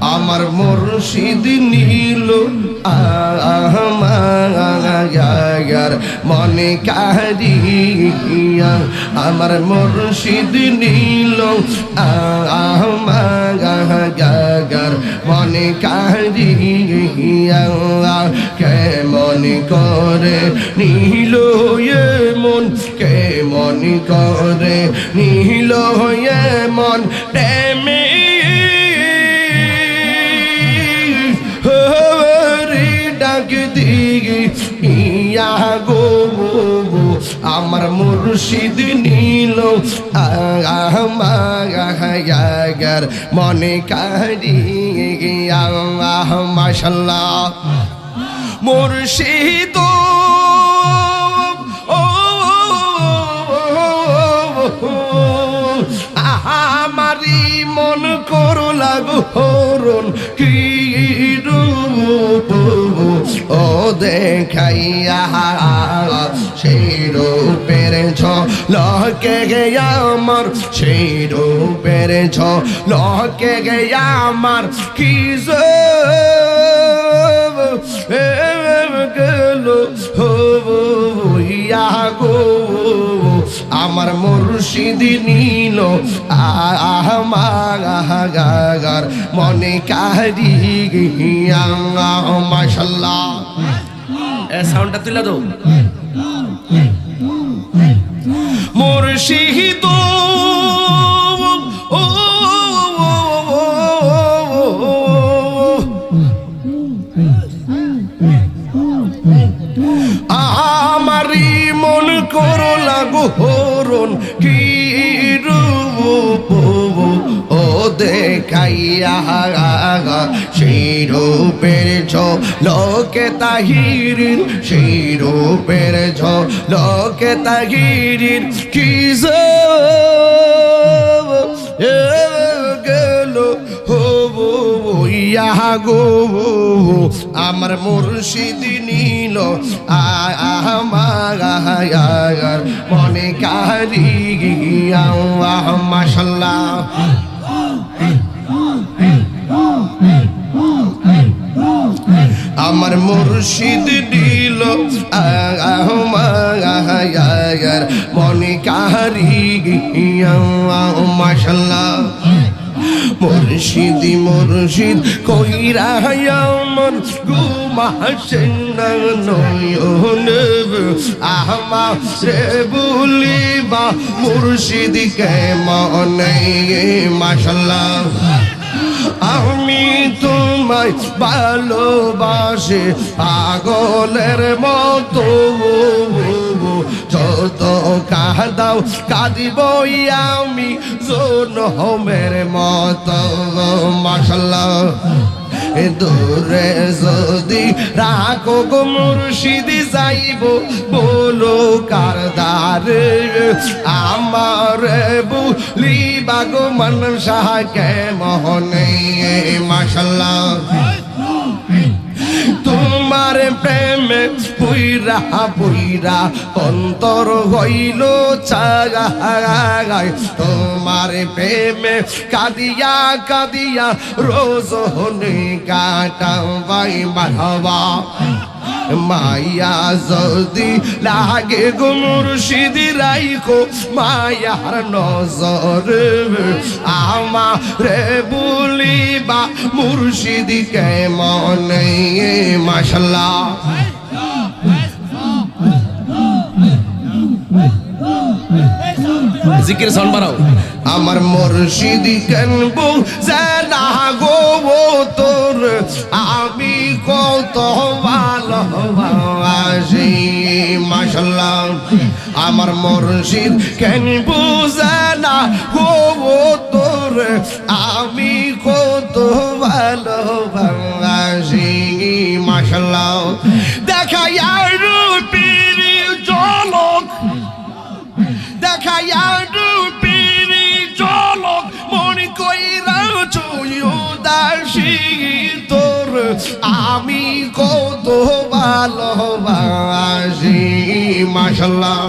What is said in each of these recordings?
আমার মুর্শিদ নীল আমার মনে কাহিয়া আমার মুর্শিদ নীল আমার মনে কাহিয়া কে মনে করে নীল এ মন, কেমন করে নীল এ মন, প্রেমে ইয়া গো আমার মুর্শিদ নীল। আমার মনে কারি মাশাল্লাহ। মুর্শিদ মন করো লাগো, হরণ, কি রূপ? ও দেখাইয়া সেই রূপের ছ লকে গেয়া আমার সেই রূপের ছ লকে গেয়া আমার কি গেল হইয়া গো। আমার মুর্শিদ নীল। আহমার মনে কারি মাশাল্লাহ। এ সাউন্ডটা তুলে দাও। মুর্শিদ করো লাগো হরণ, কি রূপ ও দেখাইয়া সেই রূপের ছ লোকে তাহির, সেই রূপের ছ লোকে তাহির, কি ইয়া গো আমার মুর্শিদ নীল আমার মনে কারি, গিয়া মাশাল্লাহ। আমার মুর্শিদ দিল মনে কারি, গিয়া মাশাল্লাহ। মুর্শিদি, মুর্শিদ, কইরা আমার গুমাসেন নয়ন আমারে বলিবা, মুর্শিদ কে মনে মাশাল্লাহ। আমি তোমায় ভালোবাসে, পাগলের মতো। যত কাদাও কাঁদিবই আমি জোন হোমের মতো। মাসাল্লাহ দূরে যদি রাখো গো মুর্শিদি, যাইব বলো কারদার আমার বুলিবা গো মন সাহাকে মোহনে মাসাল্লাহ তোমার প্রেমে বুইরা বুইরা অন্তর হইল চাগায় তোমার প্রেমে কাদিয়া কাদিয়া রোজ হনে কাটাবাই মারবা মায়া যদি লাগে গো মুর্শিদি রাইখো মায়ার নজর আমারে বলিবা। মুর্শিদি কে মনে মাশাল্লাহ। জিকির সাউন্ড বাড়াও। আমার মুর্শিদি কেনবো জানা গো তোর? আমি কত ভালোবাসি মাশাল্লাহ আমার মুর্শিদ কেন বুঝানা গো তোর? আমি কত ভালোবাসি মাশাল্লাহ দেখা আর আমি কত ভালোবাসি মাসাল্লাহ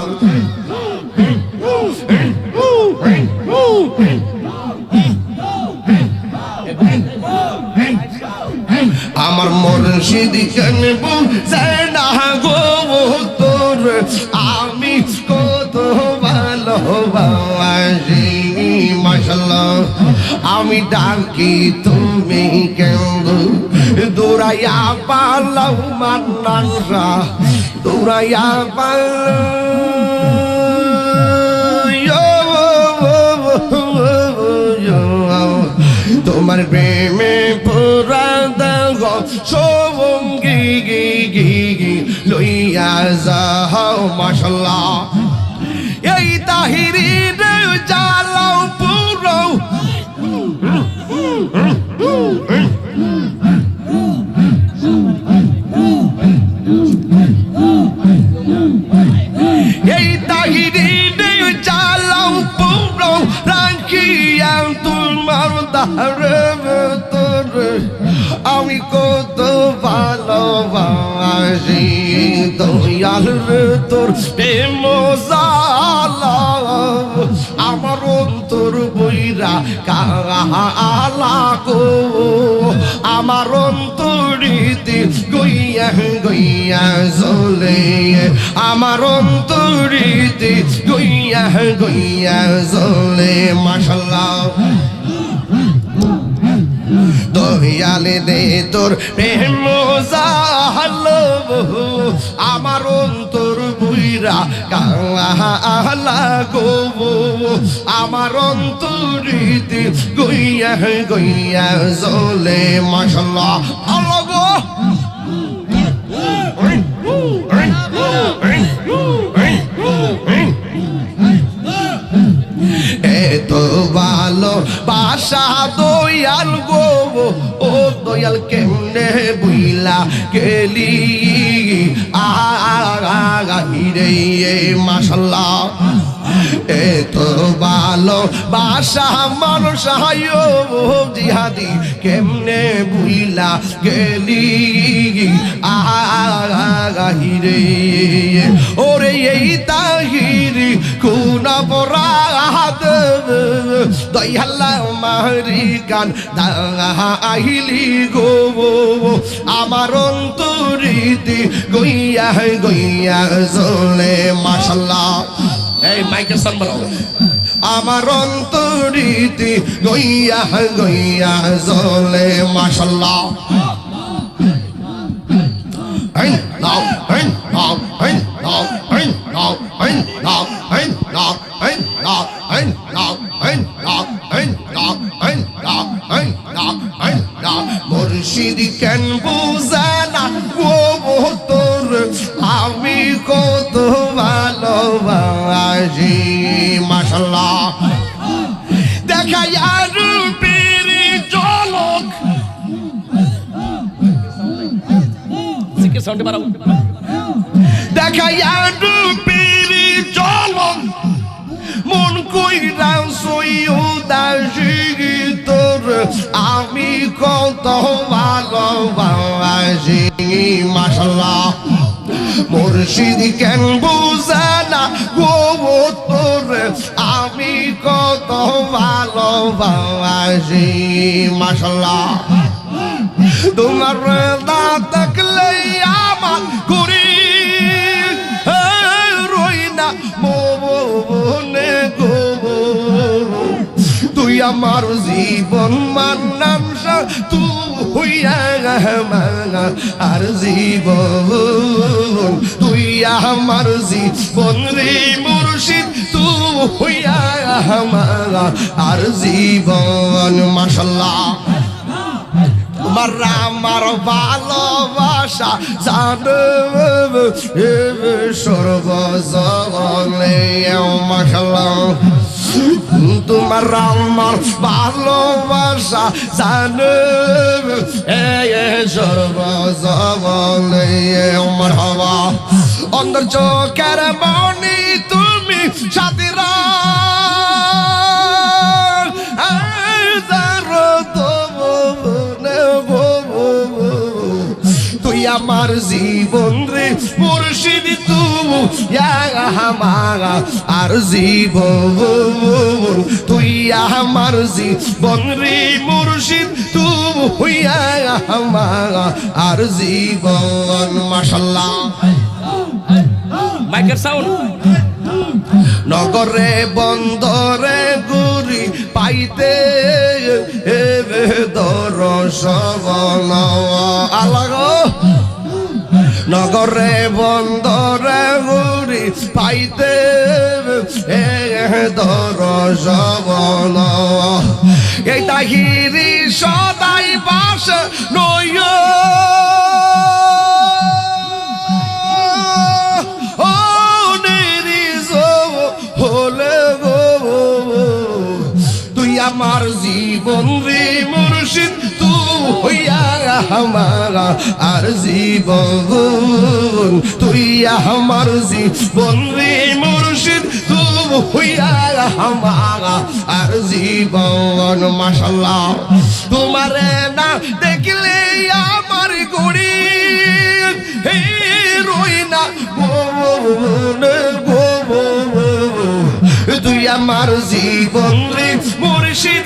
আমার মর্ষিদ না গো তোর। আমি কত ভালোবাসি মাসাল্লাহ আমি ডাকি, তুমি কেন দৌড়াইয়া পালাও মান্নানরা দৌড়াইয়া পালাও তোমার প্রেমে পুরা সঙ্গী গি গি গি, লইয়া যাও, মাশাল্লাহ। এই তাহিরি দয়াল তোর প্রেম আমার অন্তর বইরা কালা গো। আমার অন্তরিতে গইয়া গইয়া জলে আমার অন্তরিতে গইয়া গইয়া জলে মাশাল্লাহ। দয়ালে দে তোর প্রেম আমার অন্তর বুইরা কালা গো আমার অন্তরিতে গইয়া গইয়া জলে মাশাল্লাহ আল্লাহ গো। এত ভালো বাসা ও দয়াল কেমনে বুইলা গেলি আরে মাসাল্লাহ এত ভালো বাসা মানুষ জিহাদি, কেমনে বুইলা গেলি ওরে এই তাহিরি কোন অপরাধ। দয়ালা মারি গান আহিলি গো আমার অন্তরিতি গইয়া গইয়া জলে মাশাল্লাহ এই মাইকে সম্বল আমার অন্তরিতি গইয়া গইয়া জলে মাশাল্লাহ Hey, now, hey, now, hey, now, hey, now, hey, now. না। মুর্শিদ কেন বুঝে না? ও তোর আমি কত ভালোবাসি মাসাল্লাহ দেখা আর পেরে মন কই রাম সইও আমি কত ভালোবাসি মাশাল্লাহ মুর্শিদ কেন বুঝানা গো তোর আমি কত ভালোবাসি মাশাল্লাহ তোমার না থাকলে আমার আমার জীবন মান্নাম তুই হইয়া আর জীবন। তুই আমার জীবন রে মুর্শিদ তুই হইয়া আর জীবন। মাসাল্লাহ আমার ভালোবাসা জানো সর্বজলে মশালা তোমার আমার ভালোবাসা জানো। সর্বজলে আমার হওয়া। অন্তর চোখের মনি তুমি সাথীরা আমার জীবন রে মুর্শিদ আমার আর জীবন তুই আমার জীবন রে মুর্শিদ তুই আমার আর জীবন মাশাল্লাহ। মাইকের সাউন্ড নগরে বন্দরে গুরি পাইতে এ দর্শন আলাগ নগরে বন্দরে গুরি পাইতে দর্শন এই তাহিরি সদাই পাশ নয় আমার জীবন রে মুর্শিদ আর জীবন তুই আমার জীবন রে মুর্শিদ তুই হইয়া আমার আর জীবন। মাশাল্লাহ তোমারে না দেখলে আমার গড়ি হে রই না তুই আমার জীবন রে মুর্শিদ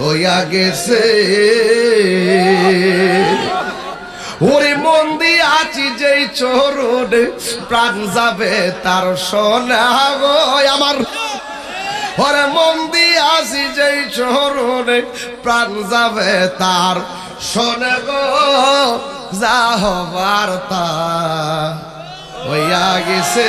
হইয়া গেছে। ওরে মন দিয়ে আছি যেই চোরনে প্রাণ যাবে তার সোনা গো আমার। ওরে মন দিয়ে আছি যেই চোরনে প্রাণ যাবে তার সোনা গো। যা হবার হইয়া গেছে।